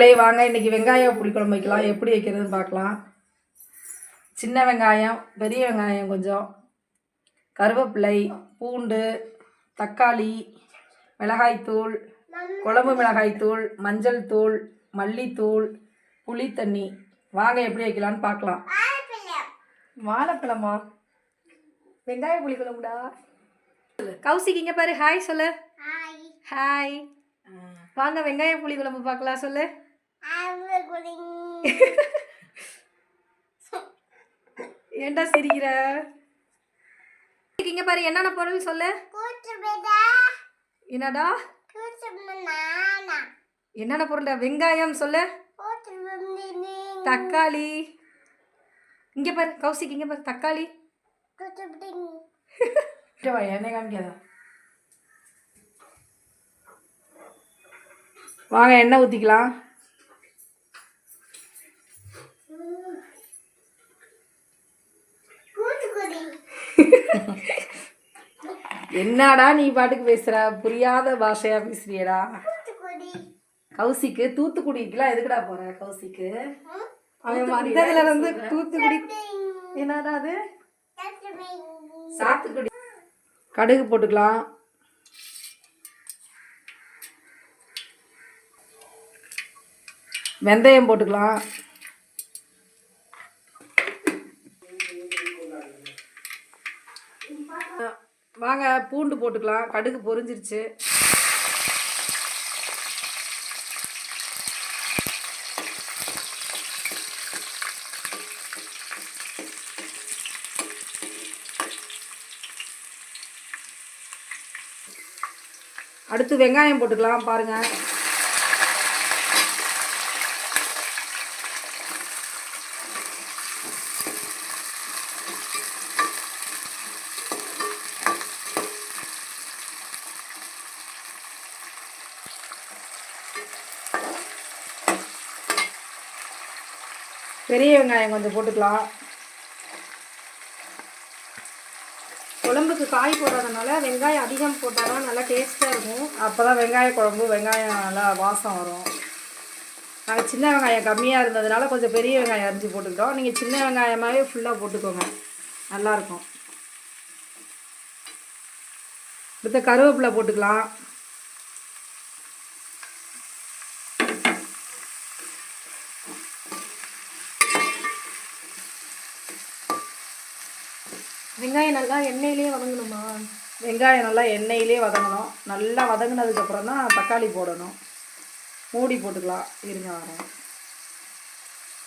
மக்களே வாங்க இன்னைக்கு வெங்காயம் புளிக்குழம்பு வைக்கலாம். எப்படி வைக்கிறதுன்னு பார்க்கலாம். சின்ன வெங்காயம் பெரிய வெங்காயம் கொஞ்சம். கருவேப்பிலை பூண்டு தக்காளி மிளகாய்த்தூள் குழம்பு மிளகாய்த்தூள் மஞ்சள் தூள் மல்லித்தூள் புளி தண்ணி. வாங்க எப்படி வைக்கலான்னு பார்க்கலாம். வாழைப்பழமா? வெங்காய புளிக்குழம்புடா கௌசிக் இங்க பாரு. ஹாய் சொல்லு. ஹாய் வாங்க வெங்காய புளி குழம்பு பார்க்கலாம் சொல்லு. ஏன்டா சிரிக்கிற? இங்க பாரு என்னென்ன பொருள் சொல்லு? என்னடா? என்னென்ன பொருள்? வெங்காயம் சொல்லு. தக்காளி. இங்க பாரு கௌசிக் இங்க பாரு தக்காளி. எண்ணெய் காமிக்காதா. வாங்க எண்ணெய் ஊற்றிக்கலாம் என்னடா நீ பாட்டுக்கு பேசுற? புரியாத பாஷையா பேசுறியடா. கௌசிக்கு தூத்துக்குடிக்குலாம் எதுக்குடா போற கௌசிக்கு? அவன் வந்ததுல இருந்து தூத்துக்குடி என்னடா அது? சாத்துக்குடி. கடுகு போட்டுக்கலாம். வெந்தயம் போட்டுக்கலாம். வாங்க பூண்டு போட்டுக்கலாம். கடுகு பொரிஞ்சிருச்சு. அடுத்து வெங்காயம் போட்டுக்கலாம் பாருங்க. பெரிய வெங்காயம் கொஞ்சம் போட்டுக்கலாம். குழம்புக்கு காய் போடுறதுனால வெங்காயம் அதிகம் போட்டால் தான் நல்லா டேஸ்ட்டாக இருக்கும். அப்போ தான் வெங்காய குழம்பு வெங்காயம் நல்லா வாசம் வரும். நாங்கள் சின்ன வெங்காயம் கம்மியாக இருந்ததுனால கொஞ்சம் பெரிய வெங்காயம் அரிஞ்சு போட்டுக்கிட்டோம். நீங்கள் சின்ன வெங்காயமாகவே ஃபுல்லாக போட்டுக்கோங்க. நல்லாயிருக்கும் அடுத்த கருவேப்பிலை போட்டுக்கலாம். வெங்காயம் நல்லா எண்ணெயிலேயே வதங்கணுமா? வெங்காயம் நல்லா எண்ணெயிலே வதங்கணும். நல்லா வதங்கினதுக்கப்புறம் தான் தக்காளி போடணும். மூடி போட்டுக்கலாம். இருங்க வரேன்.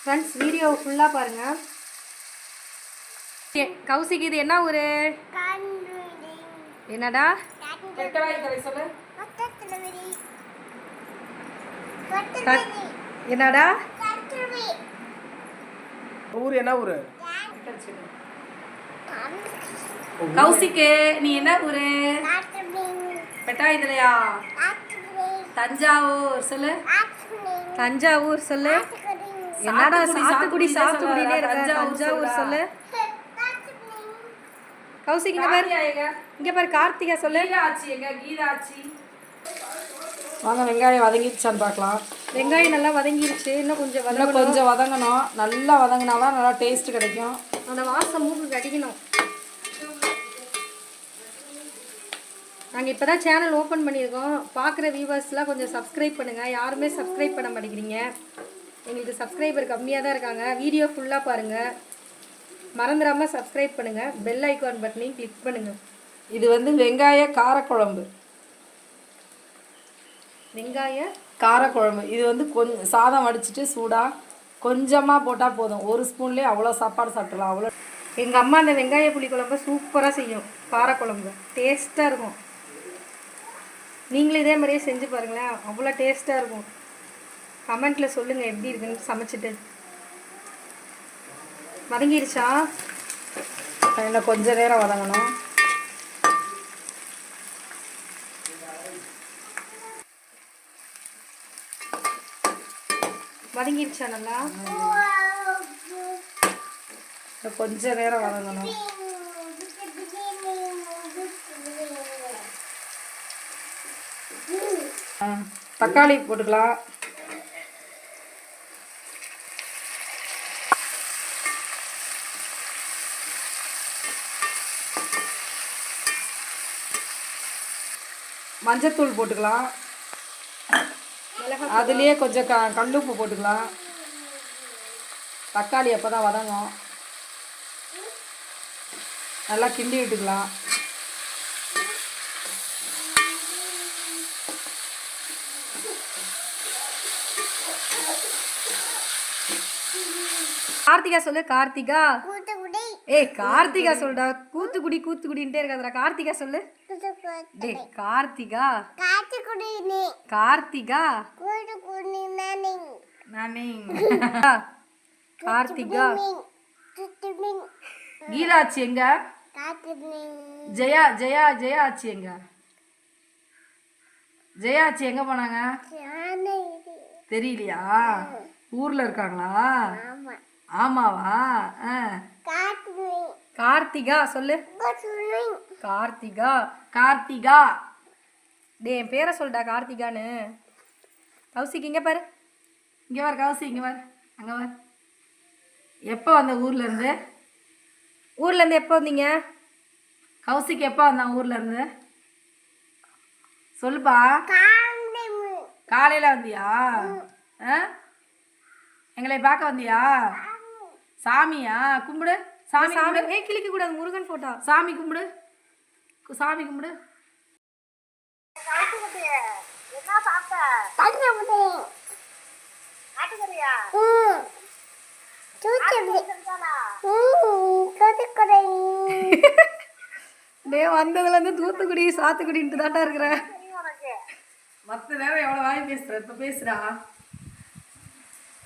ஃப்ரெண்ட்ஸ் வீடியோ ஃபுல்லாக பாருங்கள் கௌசிக்கு இது என்ன ஒரு என்னடா? என்னடா? ஊர் என்ன ஊர்? கௌசிக்கு நீ என்ன ஊரு? பெட்டாயுதலையா? தஞ்சாவூர் சொல்லு. தஞ்சாவூர் சொல்லு. என்னடா சாத்துக்குடி சாத்துக்குடினே இருக்க. தஞ்சாவூர். சொல்லு. கௌசிக் இங்க பாரு. இங்க பாரு கார்த்திகா சொல்லு. கீதாச்சி எங்க? கீதாச்சி வாங்க வெங்காயம் வதங்கிடுச்சான்னு பார்க்கலாம். வெங்காயம் நல்லா வதங்கிருச்சு. இன்னும் கொஞ்சம் இன்னும் வதங்கணும். கொஞ்சம் வதங்கணும். நல்லா வதங்கினா தான் நல்லா டேஸ்ட் கிடைக்கும். அந்த வாசம் மூக்கு கடிக்கணும். நாங்கள் இப்போ தான் சேனல் ஓப்பன் பண்ணியிருக்கோம். பார்க்குற வியூவர்ஸ்லாம் கொஞ்சம் சப்ஸ்கிரைப் பண்ணுங்கள் யாருமே சப்ஸ்கிரைப் பண்ண மாட்டேங்கிறீங்க. எங்களுக்கு சப்ஸ்கிரைபர் கம்மியாக தான் இருக்காங்க. வீடியோ ஃபுல்லாக பாருங்கள் மறந்துடாமல் சப்ஸ்கிரைப் பண்ணுங்கள் பெல் ஐகான் பட்டனையும் கிளிக் பண்ணுங்கள் இது வந்து வெங்காய காரக்குழம்பு. வெங்காய காரக்குழம்பு. இது வந்து கொஞ்சம் சாதம் வடிச்சிட்டு சூடாக கொஞ்சமாக போட்டால் போதும். ஒரு ஸ்பூன்லேயே அவ்வளோ சாப்பாடு சாப்பிட்லாம் அவ்வளோ. எங்கள் அம்மா அந்த வெங்காய புளி குழம்பு சூப்பராக செய்யும். காரக்குழம்பு. டேஸ்ட்டாக இருக்கும். நீங்களும் இதே மாதிரியே செஞ்சு பாருங்களேன். அவ்வளோ டேஸ்ட்டாக இருக்கும். கமெண்ட்டில் சொல்லுங்கள் எப்படி இருக்குன்னு சமைச்சிட்டு. வதங்கிருச்சா இன்னும் கொஞ்சம் நேரம் வதங்கணும். வதங்கிடுச்சா நல்லா? கொஞ்ச நேரம் வதங்கணும். தக்காளி போட்டுக்கலாம். மஞ்சத்தூள் போட்டுக்கலாம். அதுலேயே கொஞ்சம் க கல்லுப்பு போட்டுக்கலாம். தக்காளி அப்போ தான் வதங்கும். நல்லா கிண்டி விட்டுக்கலாம். கார்த்திகா சொல்லு கார்த்திகா. ஏய் கார்த்திகா சொல்டா கூத்துக்குடி கூத்துக்குடின்ட்டே இருக்காதடா. கார்த்திகா சொல்லு. டேய் கார்த்திகா. கார்த்திகா. நானே கார்த்திகா. கீதாச்சி எங்க? ஜெயா ஜெயா ஜெயா ஆச்சி எங்க? ஜெயா ஆச்சி எங்க போனாங்க? தெரியலையா? ஊர்ல இருக்காங்களா? ஆமாவா? கார்த்திகா. சொல்லு. கார்த்திகா கார்த்திகா. டேய் என் பேரை சொல்டா கார்த்திகான்னு. கௌசிக் இங்க பாரு. இங்க வர கவுசி இங்க வர அங்க வர எப்போ வந்த ஊர்ல இருந்து? ஊர்ல இருந்து எப்போ வந்தீங்க? கௌசிக்கு எப்போ வந்தான் ஊர்ல இருந்து? சொல்லுப்பா. காலையில வந்தியா? எங்களை பார்க்க வந்தியா? சாமியா? கும்பிடு. சாமி சாமி ஏய் கிளிக்க கூடாது முருகன் போட்டோ சாமி கும்பிடு. சாமி கும்பிடு. டேய் வந்ததுல இருந்து தூத்துக்குடி சாத்துக்குடின்ட்டு தாண்டா இருக்கிறேன் மற்ற நேரம் எவ்வளோ வாய் பேசுற? இப்போ பேசுடா.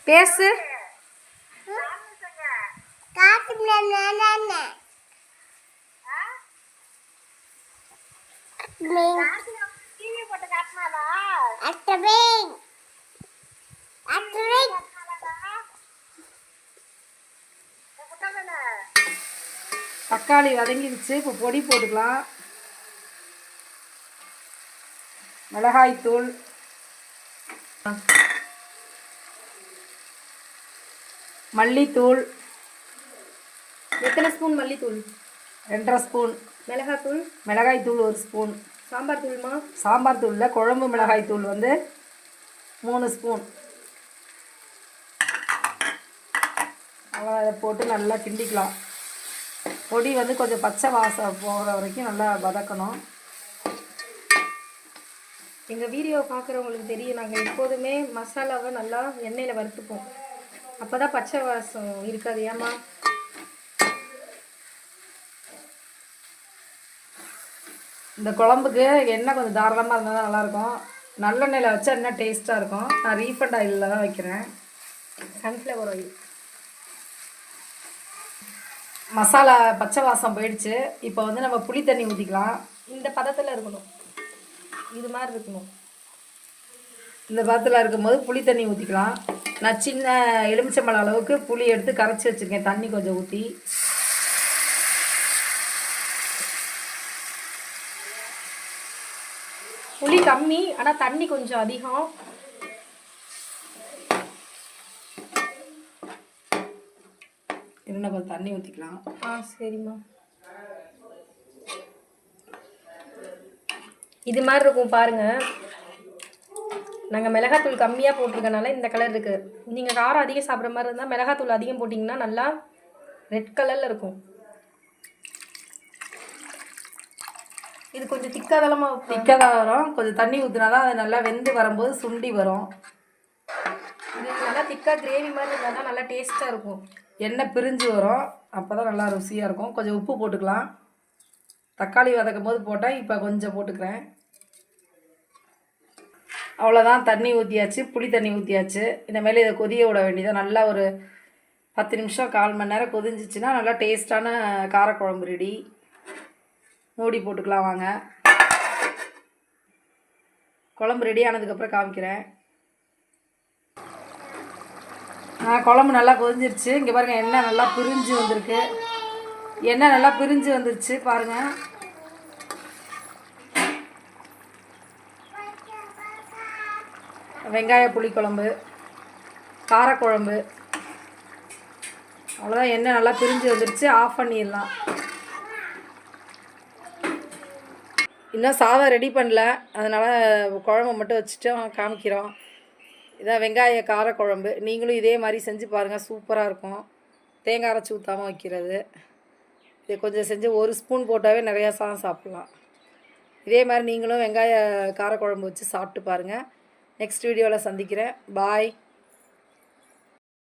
பேசு. தக்காளி வதங்கிடுச்சு. இப்போ பொடி போட்டுக்கலாம். மிளகாய்த்தூள் மல்லித்தூள். எத்தனை ஸ்பூன் மல்லித்தூள்? ரெண்டரை ஸ்பூன். மிளகாத்தூள்? மிளகாய்த்தூள் ஒரு ஸ்பூன். சாம்பார் தூள்மா? சாம்பார் தூளில் குழம்பு மிளகாய்த்தூள் வந்து மூணு ஸ்பூன். அவ்வளோ அதை போட்டு நல்லா கிண்டிக்கலாம். பொடி வந்து கொஞ்சம் பச்சை வாசம் போகிற வரைக்கும் நல்லா வதக்கணும். எங்கள் வீடியோ பார்க்குறவங்களுக்கு தெரியும் நாங்கள் எப்போதுமே மசாலாவை நல்லா எண்ணெயில் வறுத்துப்போம். அப்போ தான் பச்சை வாசம் இருக்காது ஏமா இந்த குழம்புக்கு எண்ணெய் கொஞ்சம் தாராளமாக இருந்தால் தான் நல்லாயிருக்கும். நல்லெண்ணெயில் வச்சா என்ன டேஸ்ட்டாக இருக்கும்? நான் ரீஃபண்ட் ஆயிலில் தான் வைக்கிறேன். சன்ஃப்ளவர் ஆயில் மசாலா பச்சை வாசம் போயிடுச்சு. இப்போ வந்து நம்ம புளி தண்ணி ஊற்றிக்கலாம் இந்த பதத்தில் இருக்கணும். இது மாதிரி இருக்கணும். இந்த பதத்தில் இருக்கும்போது புளி தண்ணி ஊற்றிக்கலாம் நான் சின்ன எலுமிச்சம்பழம் அளவுக்கு புளி எடுத்து கரைச்சி வச்சுருக்கேன். தண்ணி கொஞ்சம் ஊற்றி புளி கம்மி ஆனால் தண்ணி கொஞ்சம் அதிகம். இன்னும் கொஞ்சம் தண்ணி ஊற்றிக்கலாம் ஆ சரிம்மா. இது மாதிரி இருக்கும் பாருங்க. நாங்கள் மிளகாத்தூள் கம்மியாக போட்டிருக்கனால இந்த கலர் இருக்குது நீங்கள் காரம் அதிகம் சாப்பிட்ற மாதிரி இருந்தால் மிளகாத்தூள் அதிகம் போட்டிங்கன்னா நல்லா ரெட் கலரில் இருக்கும். இது கொஞ்சம் திக்காதளமாக வைப்பேன் திக்காக தான் வரும் கொஞ்சம் தண்ணி ஊற்றினா தான் அது நல்லா வெந்து வரும்போது சுண்டி வரும். இது நல்லா திக்காக கிரேவி மாதிரி இருந்தால் தான் நல்லா டேஸ்ட்டாக இருக்கும். எண்ணெய் பிரிஞ்சு வரும். அப்போ தான் நல்லா ருசியாக இருக்கும். கொஞ்சம் உப்பு போட்டுக்கலாம். தக்காளி வதக்கும் போது போட்டேன் இப்போ கொஞ்சம் போட்டுக்கிறேன். அவ்வளோதான் தண்ணி ஊற்றியாச்சு புளி தண்ணி ஊற்றியாச்சு இனிமேல் இதை கொதிய விட வேண்டியதான் நல்லா ஒரு பத்து நிமிஷம் கால் மணி நேரம் கொதிஞ்சிச்சுன்னா நல்லா டேஸ்டான காரக்குழம்பு ரெடி மூடி போட்டுக்கலாம் வாங்க. குழம்பு ரெடி ஆனதுக்கப்புறம் காமிக்கிறேன். ஆ குழம்பு நல்லா கொதிஞ்சிருச்சு. இங்கே பாருங்கள் எண்ணெய் நல்லா பிரிஞ்சு வந்திருக்கு. எண்ணெய் நல்லா பிரிஞ்சு வந்துருச்சு பாருங்கள் வெங்காய புளிக்குழம்பு காரக்குழம்பு. அவ்வளோதான் எண்ணெய் நல்லா பிரிஞ்சு வந்துருச்சு. ஆஃப் பண்ணிடலாம். இன்னும் சாதம் ரெடி பண்ணல. அதனால் குழம்பு மட்டும் வச்சுட்டோம் காமிக்கிறோம் இதான் வெங்காய காரக்குழம்பு நீங்களும் இதே மாதிரி செஞ்சு பாருங்கள் சூப்பராக இருக்கும். தேங்காய் அரைச்சி ஊற்றாமல் வைக்கிறது. இது கொஞ்சம் செஞ்சு ஒரு ஸ்பூன் போட்டாவே நிறையா சாதம் சாப்பிட்லாம். இதே மாதிரி நீங்களும் வெங்காய காரக்குழம்பு வச்சு சாப்பிட்டு பாருங்கள் நெக்ஸ்ட் வீடியோவில் சந்திக்கிறேன். பாய்